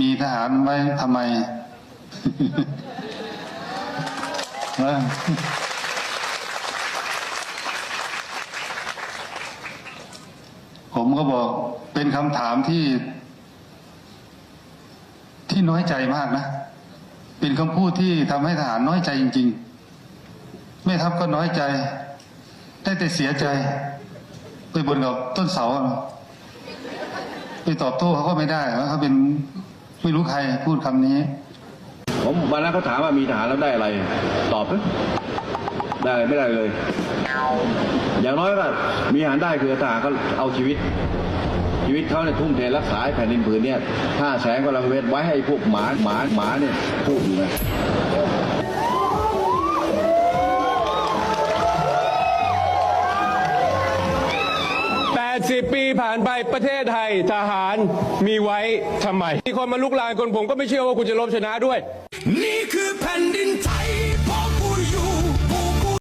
มีทหารไว้ทำไม ผมก็บอกเป็นคำถามที่ ที่น้อยใจมากนะ เป็นคำพูดที่ทำให้ทหารน้อยใจจริงๆแม่ทัพก็น้อยใจ ได้แต่เสียใจ ไปบนกับต้นเสาไปตอบโต้เขาก็ไม่ได้ว่าเขาเป็น ไม่รู้ใครพูดคำนี้ ผมวันนั้นเขาถามว่ามีทหารแล้วได้อะไร ตอบได้อะไรไม่ได้เลย อย่างน้อยก็มีทหารได้คือทหารก็เอาชีวิต ชีวิตเขาเนี่ยทุ่มเทรักษาแผ่นดินผืนเนี่ยถ้าแสงกว่าลังเวทไว้ให้พวกหมาหมาหมาเนี่ยพูดอยู่นะ 80 ปีผ่านไปประเทศไทยทหารมีไว้ทำไมมีคนมาลุกลานคนผมก็ไม่เชื่อว่าคุณจะลบชนะด้วย นี่คือแผ่นดินไทย